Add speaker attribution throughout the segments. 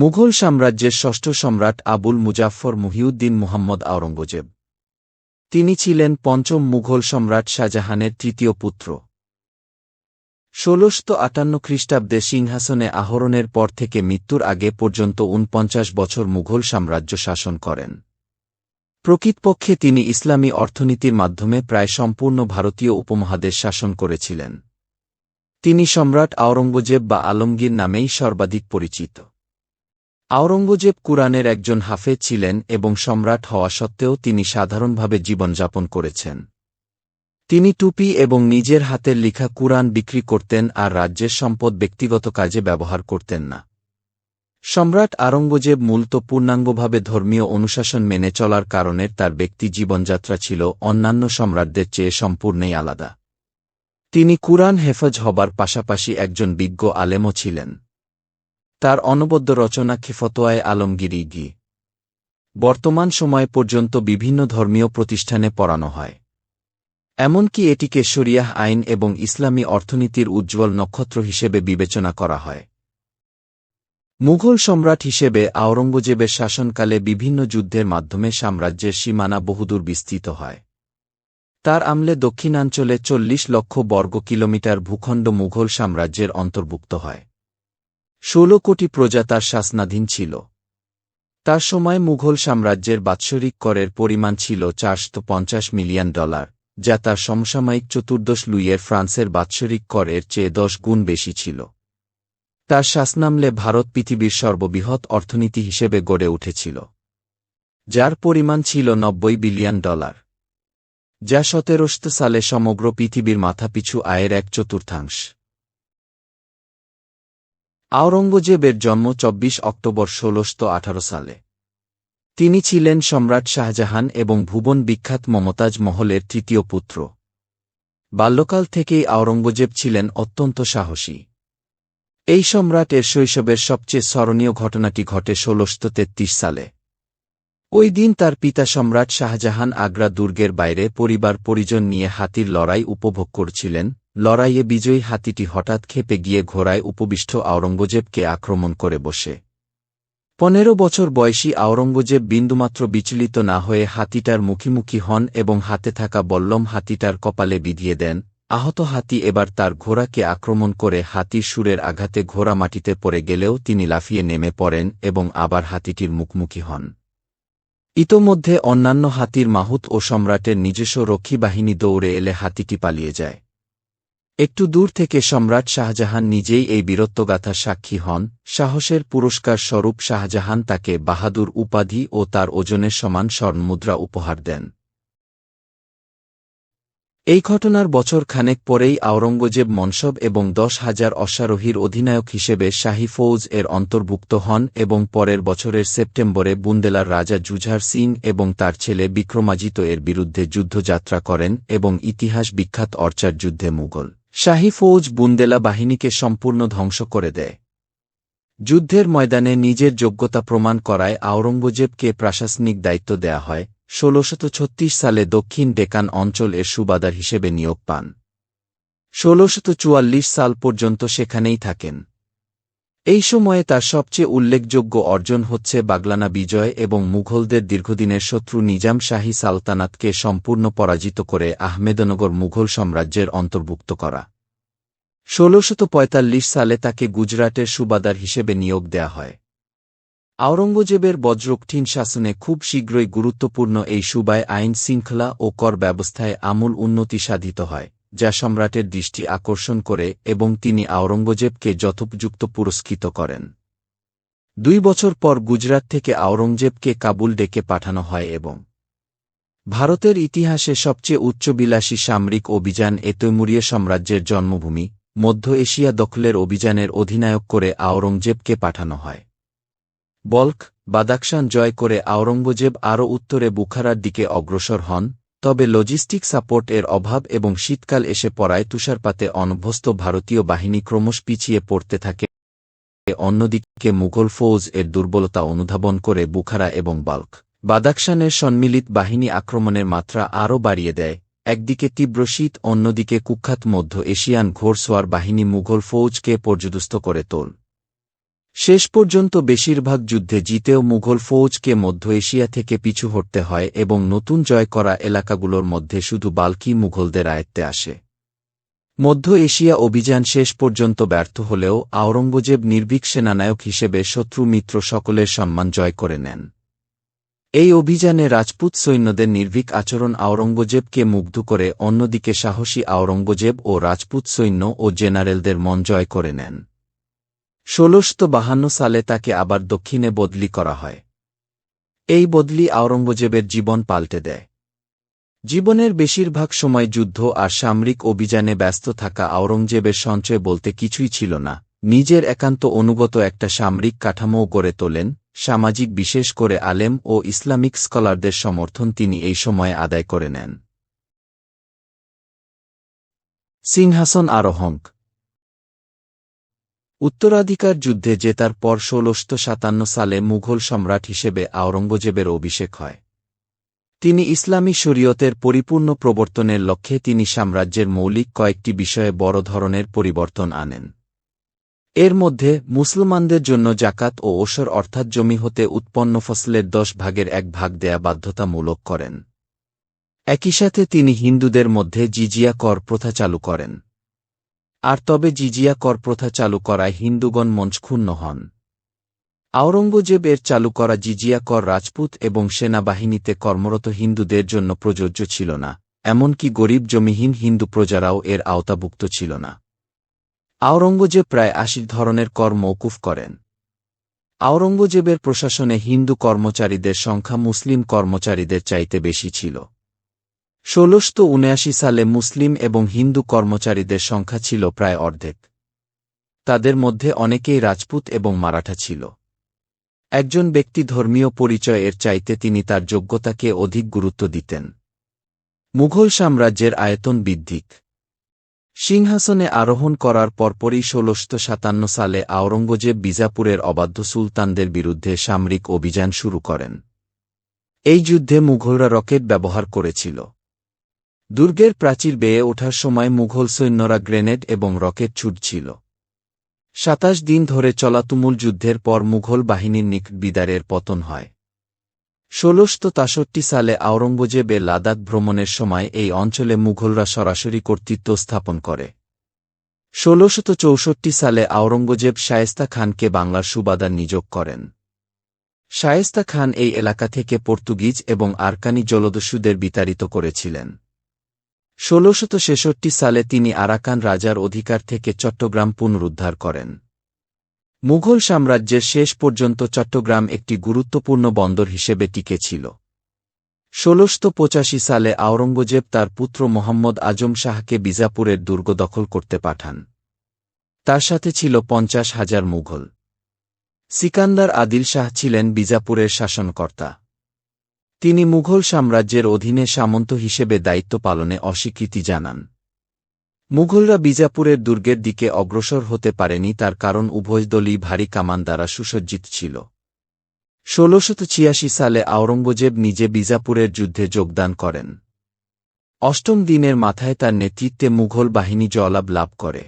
Speaker 1: মুঘল সাম্রাজ্যের ষষ্ঠ সম্রাট আবুল মুজাফফর মুহিউদ্দিন মুহাম্মদ আওরঙ্গজেব। তিনি ছিলেন পঞ্চম মুঘল সম্রাট শাহজাহানের তৃতীয় পুত্র। ষোলশত আটান্ন খ্রিস্টাব্দে সিংহাসনে আহরণের পর থেকে মৃত্যুর আগে পর্যন্ত উনপঞ্চাশ বছর মুঘল সাম্রাজ্য শাসন করেন। প্রকৃতপক্ষে তিনি ইসলামী অর্থনীতির মাধ্যমে প্রায় সম্পূর্ণ ভারতীয় উপমহাদেশ শাসন করেছিলেন। তিনি সম্রাট আওরঙ্গজেব বা আলমগীর নামেই সর্বাধিক পরিচিত। আওরঙ্গজেব কুরআনের একজন হাফেজ ছিলেন এবং সম্রাট হওয়া সত্ত্বেও তিনি সাধারণভাবে জীবনযাপন করেছেন। তিনি টুপি এবং নিজের হাতের লিখা কুরআন বিক্রি করতেন আর রাজ্যের সম্পদ ব্যক্তিগত কাজে ব্যবহার করতেন না। সম্রাট আরঙ্গজেব মূলত পূর্ণাঙ্গভাবে ধর্মীয় অনুশাসন মেনে চলার কারণে তার ব্যক্তি জীবনযাত্রা ছিল অন্যান্য সম্রাটদের চেয়ে সম্পূর্ণই আলাদা। তিনি কুরআন হেফজ হবার পাশাপাশি একজন বিজ্ঞ আলেমও ছিলেন। তার অনবদ্য রচনা খিফতোয়ায় আলমগিরি গি বর্তমান সময় পর্যন্ত বিভিন্ন ধর্মীয় প্রতিষ্ঠানে পড়ানো হয়। এমনকি এটিকে শরিয়াহ আইন এবং ইসলামী অর্থনীতির উজ্জ্বল নক্ষত্র হিসেবে বিবেচনা করা হয়। মুঘল সম্রাট হিসেবে আওরঙ্গজেবের শাসনকালে বিভিন্ন যুদ্ধের মাধ্যমে সাম্রাজ্যের সীমানা বহুদূর বিস্তৃত হয়। তার আমলে দক্ষিণাঞ্চলে চল্লিশ লক্ষ বর্গ কিলোমিটার ভূখণ্ড মুঘল সাম্রাজ্যের অন্তর্ভুক্ত হয়। ষোলো কোটি প্রজা তার শাসনাধীন ছিল। তার সময় মুঘল সাম্রাজ্যের বাৎসরিক করের পরিমাণ ছিল চারশত মিলিয়ন ডলার, যা তার সমসাময়িক চতুর্দশ লুইয়ের ফ্রান্সের বাৎসরিক করের চেয়ে দশ গুণ বেশি ছিল। তার শাসনামলে ভারত পৃথিবীর সর্ববৃহৎ অর্থনীতি হিসেবে গড়ে উঠেছিল, যার পরিমাণ ছিল নব্বই বিলিয়ন ডলার, যা সতেরোশত সালে সমগ্র পৃথিবীর মাথাপিছু আয়ের এক চতুর্থাংশ। আওরঙ্গজেবের জন্ম চব্বিশ অক্টোবর ষোলশত আঠারো সালে। তিনি ছিলেন সম্রাট শাহজাহান এবং ভুবন বিখ্যাত মমতাজ মহলের তৃতীয় পুত্র। বাল্যকাল থেকেই আওরঙ্গজেব ছিলেন অত্যন্ত সাহসী। এই সম্রাটের শৈশবের সবচেয়ে স্মরণীয় ঘটনাটি ঘটে ষোলশত তেত্রিশ সালে। ওই দিন তার পিতা সম্রাট শাহজাহান আগ্রা দুর্গের বাইরে পরিবার পরিজন নিয়ে হাতির লড়াই উপভোগ করছিলেন। লড়াইয়ে বিজয়ী হাতিটি হঠাৎ খেপে গিয়ে ঘোড়ায় উপবিষ্ট আওরঙ্গজেবকে আক্রমণ করে বসে। পনেরো বছর বয়সী আওরঙ্গজেব বিন্দুমাত্র বিচলিত না হয়ে হাতিটার মুখীমুখি হন এবং হাতে থাকা বল্লম হাতিটার কপালে বিধিয়ে দেন। আহত হাতি এবার তার ঘোড়াকে আক্রমণ করে হাতির সুরের আঘাতে ঘোড়া মাটিতে পড়ে গেলেও তিনি লাফিয়ে নেমে পড়েন এবং আবার হাতিটির মুখোমুখি হন। ইতোমধ্যে অন্যান্য হাতির মাহুত ও সম্রাটের নিজস্ব রক্ষী বাহিনী দৌড়ে এলে হাতিটি পালিয়ে যায়। একটু দূর থেকে সম্রাট শাহজাহান নিজেই এই বীরত্বগাথার সাক্ষী হন, সাহসের পুরস্কার স্বরূপ শাহজাহান তাকে বাহাদুর উপাধি ও তার ওজনের সমান স্বর্ণমুদ্রা উপহার দেন। এই ঘটনার বছর খানেক পরেই আওরঙ্গজেব মনসব এবং দশ হাজার অশ্বারোহীর অধিনায়ক হিসেবে শাহী ফৌজ এর অন্তর্ভুক্ত হন এবং পরের বছরের সেপ্টেম্বরে বুন্দেলার রাজা জুঝার সিং এবং তার ছেলে বিক্রমাজিত এর বিরুদ্ধে যুদ্ধযাত্রা করেন এবং ইতিহাস বিখ্যাত অর্চার যুদ্ধে মুঘল শাহী ফৌজ বুন্দেলা বাহিনীকে সম্পূর্ণ ধ্বংস করে দেয়। যুদ্ধের ময়দানে নিজের যোগ্যতা প্রমাণ করায় আওরঙ্গজেবকে প্রাশাসনিক দায়িত্ব দেয়া হয় ষোলশত সালে দক্ষিণ ডেকান অঞ্চল এর সুবাদার হিসেবে নিয়োগ পান। ষোলশত সাল পর্যন্ত সেখানেই থাকেন। এই সময়ে তার সবচেয়ে উল্লেখযোগ্য অর্জন হচ্ছে বাগলানা বিজয় এবং মুঘলদের দীর্ঘদিনের শত্রু নিজাম শাহী সালতানাতকে সম্পূর্ণ পরাজিত করে আহমেদনগর মুঘল সাম্রাজ্যের অন্তর্ভুক্ত করা। ষোলশত সালে তাকে গুজরাটের সুবাদার হিসেবে নিয়োগ দেয়া হয়। আওরঙ্গজেবের বজ্রকঠিন শাসনে খুব শীঘ্রই গুরুত্বপূর্ণ এই সুবায় আইন শৃঙ্খলা ও কর ব্যবস্থায় আমূল উন্নতি সাধিত হয়। যা সম্রাটের দৃষ্টি আকর্ষণ করে এবং তিনি আওরঙ্গজেবকে যথোপযুক্ত পুরস্কৃত করেন। দুই বছর পর গুজরাট থেকে আওরঙ্গজেবকে কাবুল ডেকে পাঠানো হয় এবং ভারতের ইতিহাসে সবচেয়ে উচ্চবিলাসী সামরিক অভিযান এ তৈমুরীয় সাম্রাজ্যের জন্মভূমি, মধ্য এশিয়া দখলের অভিযানের অধিনায়ক করে আওরঙ্গজেবকে পাঠানো হয়। বল্ক বাদাকশান জয় করে আওরঙ্গজেব আরও উত্তরে বুখারার দিকে অগ্রসর হন তবে লজিস্টিক সাপোর্ট এর অভাব এবং শীতকাল এসে পড়ায় তুষারপাতে অনভ্যস্ত ভারতীয় বাহিনী ক্রমশ পিছিয়ে পড়তে থাকে। অন্যদিকে মুঘল ফৌজ এর দুর্বলতা অনুধাবন করে বুখারা এবং বাল্ক। বাদাকশানের সম্মিলিত বাহিনী আক্রমণের মাত্রা আরও বাড়িয়ে দেয়। একদিকে তীব্র শীত, অন্যদিকে কুখ্যাত মধ্য এশিয়ান ঘোরসোয়ার বাহিনী মুঘল ফৌজকে পর্যদুস্ত করে তোল। শেষ পর্যন্ত বেশিরভাগ যুদ্ধে জিতেও মুঘল ফৌজকে মধ্য এশিয়া থেকে পিছু হটতে হয় এবং নতুন জয় করা এলাকাগুলোর মধ্যে শুধু বাল্কি মুঘলদের আয়ত্তে আসে। মধ্য এশিয়া অভিযান শেষ পর্যন্ত ব্যর্থ হলেও আওরঙ্গজেব নির্ভীক সেনানায়ক হিসেবে শত্রু মিত্র সকলের সম্মান জয় করে নেন। এই অভিযানে রাজপুত সৈন্যদের নির্ভীক আচরণ আওরঙ্গজেবকে মুগ্ধ করে, অন্যদিকে সাহসী আওরঙ্গজেব ও রাজপুত সৈন্য ও জেনারেলদের মন জয় করে নেন। ষোলশত বাহান্ন সালে তাকে আবার দক্ষিণে বদলি করা হয়। এই বদলি আওরঙ্গজেবের জীবন পাল্টে দেয়। জীবনের বেশিরভাগ সময় যুদ্ধ আর সামরিক অভিযানে ব্যস্ত থাকা আওরঙ্গজেবের সঞ্চয় বলতে কিছুই ছিল না। নিজের একান্ত অনুগত একটা সামরিক কাঠামো গড়ে তোলেন। সামাজিক বিশেষ করে আলেম ও ইসলামিক স্কলারদের সমর্থন তিনি এই সময়ে আদায় করে নেন। সিংহাসন আরোহঙ্ক উত্তরাধিকার যুদ্ধে জেতার পর ষোলশত সাতান্ন সালে মুঘল সম্রাট হিসেবে আওরঙ্গজেবের অভিষেক হয়। তিনি ইসলামী শরীয়তের পরিপূর্ণ প্রবর্তনের লক্ষ্যে তিনি সাম্রাজ্যের মৌলিক কয়েকটি বিষয়ে বড় ধরনের পরিবর্তন আনেন। এর মধ্যে মুসলমানদের জন্য জাকাত ও ওসর অর্থাৎ জমি হতে উৎপন্ন ফসলের দশ ভাগের এক ভাগ দেয়া বাধ্যতামূলক করেন। একই সাথে তিনি হিন্দুদের মধ্যে জিজিয়া কর প্রথা চালু করেন। আর তবে জিজিয়া কর প্রথা চালু করায় হিন্দুগণ মঞ্চক্ষুণ্ণ হন। আওরঙ্গজেব এর চালু করা জিজিয়া কর রাজপুত এবং সেনাবাহিনীতে কর্মরত হিন্দুদের জন্য প্রযোজ্য ছিল না, এমনকি গরিব জমিহীন হিন্দু প্রজারাও এর আওতাভুক্ত ছিল না। আওরঙ্গজেব প্রায় আশি ধরনের কর মৌকুফ করেন। আওরঙ্গজেবের প্রশাসনে হিন্দু কর্মচারীদের সংখ্যা মুসলিম কর্মচারীদের চাইতে বেশি ছিল। ষোলশত উনআশি সালে মুসলিম এবং হিন্দু কর্মচারীদের সংখ্যা ছিল প্রায় অর্ধেক। তাদের মধ্যে অনেকেই রাজপুত এবং মারাঠা ছিল। একজন ব্যক্তি ধর্মীয় পরিচয় এর চাইতে তিনি তার যোগ্যতাকে অধিক গুরুত্ব দিতেন। মুঘল সাম্রাজ্যের আয়তন বৃদ্ধিক। সিংহাসনে আরোহণ করার পরপরই ষোলশত সাতান্ন সালে আওরঙ্গজেব বিজাপুরের অবাধ্য সুলতানদের বিরুদ্ধে সামরিক অভিযান শুরু করেন। এই যুদ্ধে মুঘলরা রকেট ব্যবহার করেছিল। দুর্গের প্রাচীর বেয়ে ওঠার সময় মুঘল সৈন্যরা গ্রেনেড এবং রকেট ছুটছিল। সাতাশ দিন ধরে চলা তুমুল যুদ্ধের পর মুঘল বাহিনীর নিকট বিদারের পতন হয়। ষোলশত তাষট্টি সালে আওরঙ্গজেবে লাদাখ ভ্রমণের সময় এই অঞ্চলে মুঘলরা সরাসরি কর্তৃত্ব স্থাপন করে। ষোলশত চৌষট্টি সালে আওরঙ্গজেব শায়েস্তা খানকে বাংলার সুবাদার নিযোগ করেন। শায়েস্তা খান এই এলাকা থেকে পর্তুগিজ এবং আরকানি জলদস্যুদের বিতাড়িত করেছিলেন। ষোলশত ছেষট্টি সালে তিনি আরাকান রাজার অধিকার থেকে চট্টগ্রাম পুনরুদ্ধার করেন। মুঘল সাম্রাজ্যের শেষ পর্যন্ত চট্টগ্রাম একটি গুরুত্বপূর্ণ বন্দর হিসেবে টিকে ছিল। ষোলশত পঁচাশি সালে আওরঙ্গজেব তার পুত্র মোহাম্মদ আজম শাহকে বিজাপুরের দুর্গ দখল করতে পাঠান। তার সাথে ছিল পঞ্চাশ হাজার মুঘল। সিকান্দার আদিল শাহ ছিলেন বিজাপুরের শাসনকর্তা। তিনি মুঘল সাম্রাজ্যের অধীনে সামন্ত হিসেবে দায়িত্ব পালনে অস্বীকৃতি জানান। মুঘলরা বিজাপুরের দুর্গের দিকে অগ্রসর হতে পারেনি তার কারণ উভয় দলই ভারী কামান দ্বারা সুসজ্জিত ছিল। ষোলশত ছিয়াশি সালে আওরঙ্গজেব নিজে বিজাপুরের যুদ্ধে যোগদান করেন। অষ্টম দিনের মাথায় তার নেতৃত্বে মুঘল বাহিনী জলাব লাভ করে।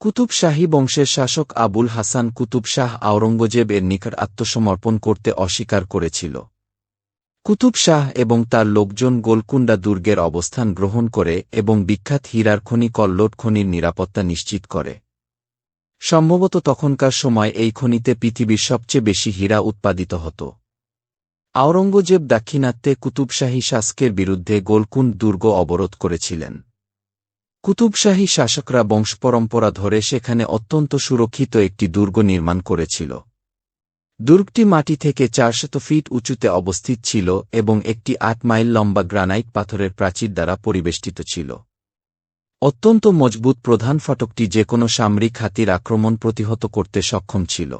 Speaker 1: কুতুব শাহী বংশের শাসক আবুল হাসান কুতুব শাহ আওরঙ্গজেব এর নিকট আত্মসমর্পণ করতে অস্বীকার করেছিল। কুতুব শাহ এবং তার লোকজন গোলকুন্ডা দুর্গের অবস্থান গ্রহণ করে এবং বিখ্যাত হীরার খনি কল্লোট খনির নিরাপত্তা নিশ্চিত করে। সম্ভবত তখনকার সময় এই খনিতে পৃথিবীর সবচেয়ে বেশি হীরা উৎপাদিত হতো। আওরঙ্গজেব দাক্ষিণাত্যে কুতুবশাহী শাসকের বিরুদ্ধে গোলকুন্ড দুর্গ অবরোধ করেছিলেন। কুতুবশাহী শাসকরা বংশপরম্পরা ধরে সেখানে অত্যন্ত সুরক্ষিত একটি দুর্গ নির্মাণ করেছিল। দুর্গটি মাটি থেকে চারশত ফিট উঁচুতে অবস্থিত ছিল এবং একটি আট মাইল লম্বা গ্রানাইট পাথরের প্রাচীর দ্বারা পরিবেষ্টিত ছিল। অত্যন্ত মজবুত প্রধান ফটকটি যে কোনো সামরিক হাতির আক্রমণ প্রতিহত করতে সক্ষম ছিল।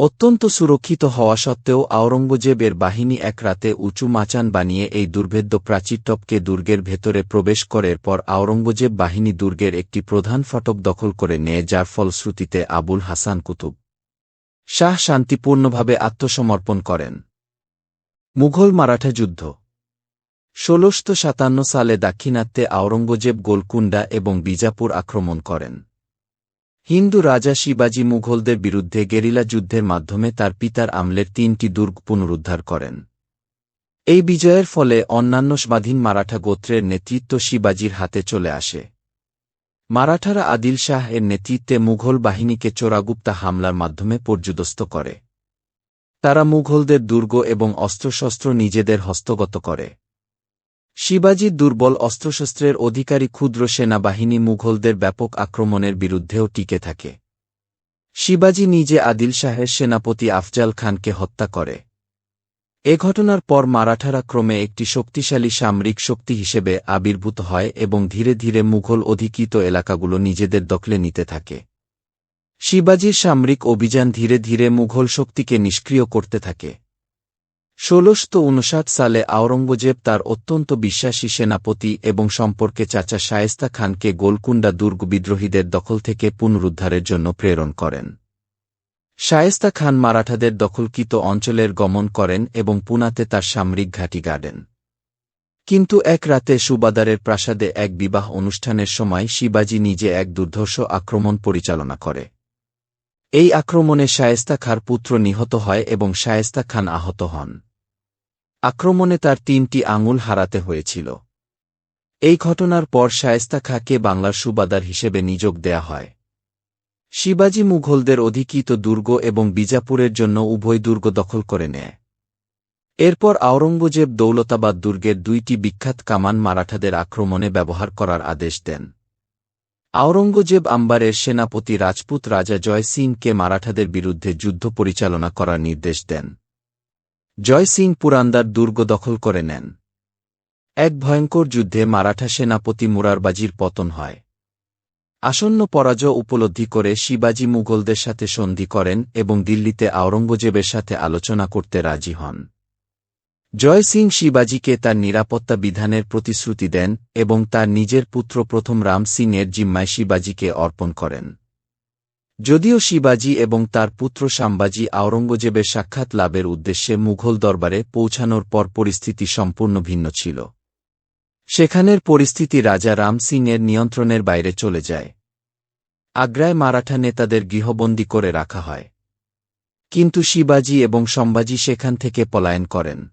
Speaker 1: অত্যন্ত সুরক্ষিত হওয়া সত্ত্বেও আওরঙ্গজেবের বাহিনী এক রাতে উঁচু মাচান বানিয়ে এই দুর্ভেদ্য প্রাচীরটপকে দুর্গের ভেতরে প্রবেশ করার পর আওরঙ্গজেব বাহিনী দুর্গের একটি প্রধান ফটক দখল করে নেয়, যার ফলশ্রুতিতে আবুল হাসান কুতুব। শাহ শান্তিপূর্ণভাবে আত্মসমর্পণ করেন। মুঘল মারাঠা যুদ্ধ। ষোলশত সাতান্ন সালে দাক্ষিণাত্যে আওরঙ্গজেব গোলকুন্ডা এবং বিজাপুর আক্রমণ করেন। হিন্দু রাজা শিবাজি মুঘলদের বিরুদ্ধে গেরিলা যুদ্ধের মাধ্যমে তার পিতার আমলের তিনটি দুর্গ পুনরুদ্ধার করেন। এই বিজয়ের ফলে অন্যান্য স্বাধীন মারাঠা গোত্রের নেতৃত্ব শিবাজির হাতে চলে আসে। মারাঠারা আদিল শাহ এর নেতৃত্বে মুঘল বাহিনীকে চোরাগুপ্তা হামলার মাধ্যমে পর্যুদস্ত করে। তারা মুঘলদের দুর্গ এবং অস্ত্রশস্ত্র নিজেদের হস্তগত করে। শিবাজির দুর্বল অস্ত্রশস্ত্রের অধিকারী ক্ষুদ্র সেনাবাহিনী মুঘলদের ব্যাপক আক্রমণের বিরুদ্ধেও টিকে থাকে। শিবাজি নিজে আদিল শাহের সেনাপতি আফজাল খানকে হত্যা করে। এ ঘটনার পর মারাঠারা ক্রমে একটি শক্তিশালী সামরিক শক্তি হিসেবে আবির্ভূত হয় এবং ধীরে ধীরে মুঘল অধিকৃত এলাকাগুলো নিজেদের দখলে নিতে থাকে। শিবাজির সামরিক অভিযান ধীরে ধীরে মুঘল শক্তিকে নিষ্ক্রিয় করতে থাকে। ষোলশত উনষাট সালে আওরঙ্গজেব তার অত্যন্ত বিশ্বাসী সেনাপতি এবং সম্পর্কে চাচা শায়েস্তা খানকে গোলকুন্ডা দুর্গ বিদ্রোহীদের দখল থেকে পুনরুদ্ধারের জন্য প্রেরণ করেন। শায়েস্তা খান মারাঠাদের দখলকৃত অঞ্চলের গমন করেন এবং পুনাতে তার সামরিক ঘাঁটি গাড়েন। কিন্তু এক রাতে সুবাদারের প্রাসাদে এক বিবাহ অনুষ্ঠানের সময় শিবাজি নিজে এক দুর্ধর্ষ আক্রমণ পরিচালনা করে। এই আক্রমণে শায়েস্তা খার পুত্র নিহত হয় এবং শায়েস্তা খান আহত হন। আক্রমণে তার তিনটি আঙুল হারাতে হয়েছিল। এই ঘটনার পর শায়েস্তা খাঁকে বাংলার সুবাদার হিসেবে নিযোগ দেয়া হয়। শিবাজি মুঘলদের অধিকৃত দুর্গ এবং বিজাপুরের জন্য উভয় দুর্গ দখল করে নেয়। এরপর আওরঙ্গজেব দৌলতাবাদ দুর্গের দুইটি বিখ্যাত কামান মারাঠাদের আক্রমণে ব্যবহার করার আদেশ দেন। আওরঙ্গজেব আম্বারের সেনাপতি রাজপুত রাজা জয় সিংকে মারাঠাদের বিরুদ্ধে যুদ্ধ পরিচালনা করার নির্দেশ দেন। জয় সিং পুরান্দার দুর্গ দখল করে নেন। এক ভয়ঙ্কর যুদ্ধে মারাঠা সেনাপতি মুরারবাজির পতন হয়। আসন্ন পরাজয় উপলব্ধি করে শিবাজি মুঘলদের সাথে সন্ধি করেন এবং দিল্লিতে আওরঙ্গজেবের সাথে আলোচনা করতে রাজি হন। জয় সিং শিবাজিকে তার নিরাপত্তা বিধানের প্রতিশ্রুতি দেন এবং তার নিজের পুত্র প্রথম রাম সিং এর জিম্মায় শিবাজিকে অর্পণ করেন। যদিও শিবাজি এবং তার পুত্র সাম্বাজি আওরঙ্গজেবের সাক্ষাৎ লাভের উদ্দেশ্যে মুঘল দরবারে পৌঁছানোর পর পরিস্থিতি সম্পূর্ণ ভিন্ন ছিল। সেখানের পরিস্থিতি রাজা রাম সিং এর নিয়ন্ত্রণের বাইরে চলে যায়। আগ্রায় মারাঠা নেতাদের গৃহবন্দী করে রাখা হয়। কিন্তু শিবাজি এবং সম্বাজি সেখান থেকে পলায়ন করেন।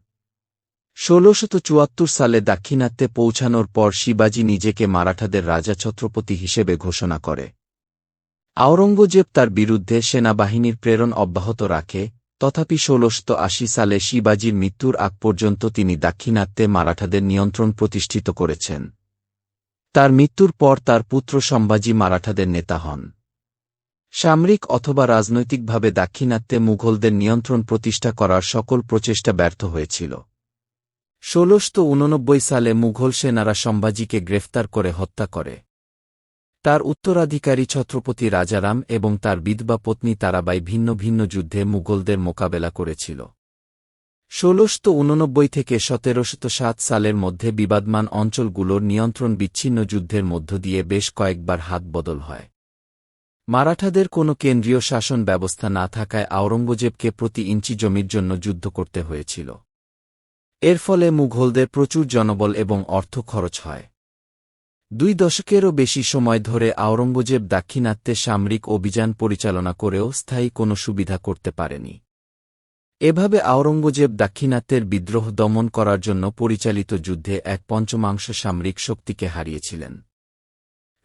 Speaker 1: ষোলশত চুয়াত্তর সালে দাক্ষিণাত্যে পৌঁছানোর পর শিবাজি নিজেকে মারাঠাদের রাজা ছত্রপতি হিসেবে ঘোষণা করে। আওরঙ্গজেব তার বিরুদ্ধে সেনাবাহিনীর প্রেরণ অব্যাহত রাখে তথাপি ষোলশত আশি সালে শিবাজির মৃত্যুর আগ পর্যন্ত তিনি দাক্ষিণাত্যে মারাঠাদের নিয়ন্ত্রণ প্রতিষ্ঠিত করেছেন। তার মৃত্যুর পর তার পুত্র সম্ভাজি মারাঠাদের নেতা হন। সামরিক অথবা রাজনৈতিকভাবে দাক্ষিণাত্যে মুঘলদের নিয়ন্ত্রণ প্রতিষ্ঠা করার সকল প্রচেষ্টা ব্যর্থ হয়েছিল। ষোলশত সালে মুঘল সেনারা সম্ভাজিকে গ্রেফতার করে হত্যা করে। তার উত্তরাধিকারী ছত্রপতি রাজারাম এবং তার বিধবা পত্নী তারাবাই ভিন্ন ভিন্ন যুদ্ধে মুঘলদের মোকাবেলা করেছিল। ষোলশত উননব্বই থেকে সতেরোশত সাত সালের মধ্যে বিবাদমান অঞ্চলগুলোর নিয়ন্ত্রণ বিচ্ছিন্ন যুদ্ধের মধ্য দিয়ে বেশ কয়েকবার হাত বদল হয়। মারাঠাদের কোনো কেন্দ্রীয় শাসন ব্যবস্থা না থাকায় আওরঙ্গজেবকে প্রতি ইঞ্চি জমির জন্য যুদ্ধ করতে হয়েছিল। এর ফলে মুঘলদের প্রচুর জনবল এবং অর্থ খরচ হয়। দুই দশকেরও বেশি সময় ধরে আওরঙ্গজেব দাক্ষিণাত্যে সামরিক অভিযান পরিচালনা করেও স্থায়ী কোনো সুবিধা করতে পারেনি। এভাবে আওরঙ্গজেব দাক্ষিণাত্যের বিদ্রোহ দমন করার জন্য পরিচালিত যুদ্ধে এক পঞ্চমাংশ সামরিক শক্তিকে হারিয়েছিলেন।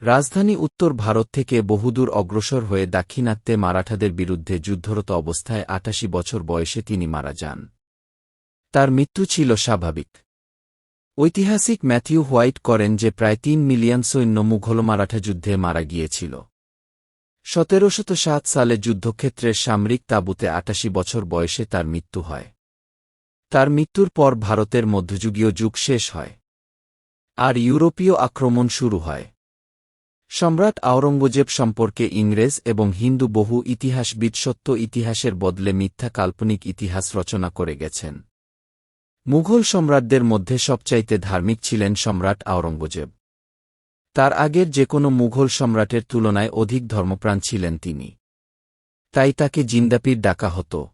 Speaker 1: রাজধানী উত্তর ভারত থেকে বহুদূর অগ্রসর হয়ে দাক্ষিণাত্যে মারাঠাদের বিরুদ্ধে যুদ্ধরত অবস্থায় আটাশি বছর বয়সে তিনি মারা যান। তার মৃত্যু ছিল স্বাভাবিক। ঐতিহাসিক ম্যাথিউ হোয়াইট করেন যে প্রায় তিন মিলিয়ন সৈন্য মুঘল মারাঠা যুদ্ধে মারা গিয়েছিল। সতেরোশত সাত সালে যুদ্ধক্ষেত্রের সামরিক তাঁবুতে আটাশি বছর বয়সে তার মৃত্যু হয়। তার মৃত্যুর পর ভারতের মধ্যযুগীয় যুগ শেষ হয়। আর ইউরোপীয় আক্রমণ শুরু হয়। সম্রাট আওরঙ্গজেব সম্পর্কে ইংরেজ এবং হিন্দু বহু ইতিহাসবিদ সত্য ইতিহাসের বদলে মিথ্যা কাল্পনিক ইতিহাস রচনা করে গেছেন। মুঘল সম্রাটদের মধ্যে সবচাইতে ধার্মিক ছিলেন সম্রাট আওরঙ্গজেব। তার আগের যে কোনো মুঘল সম্রাটের তুলনায় অধিক ধর্মপ্রাণ ছিলেন তিনি। তাই তাকে জিন্দাপির ডাকা হতো।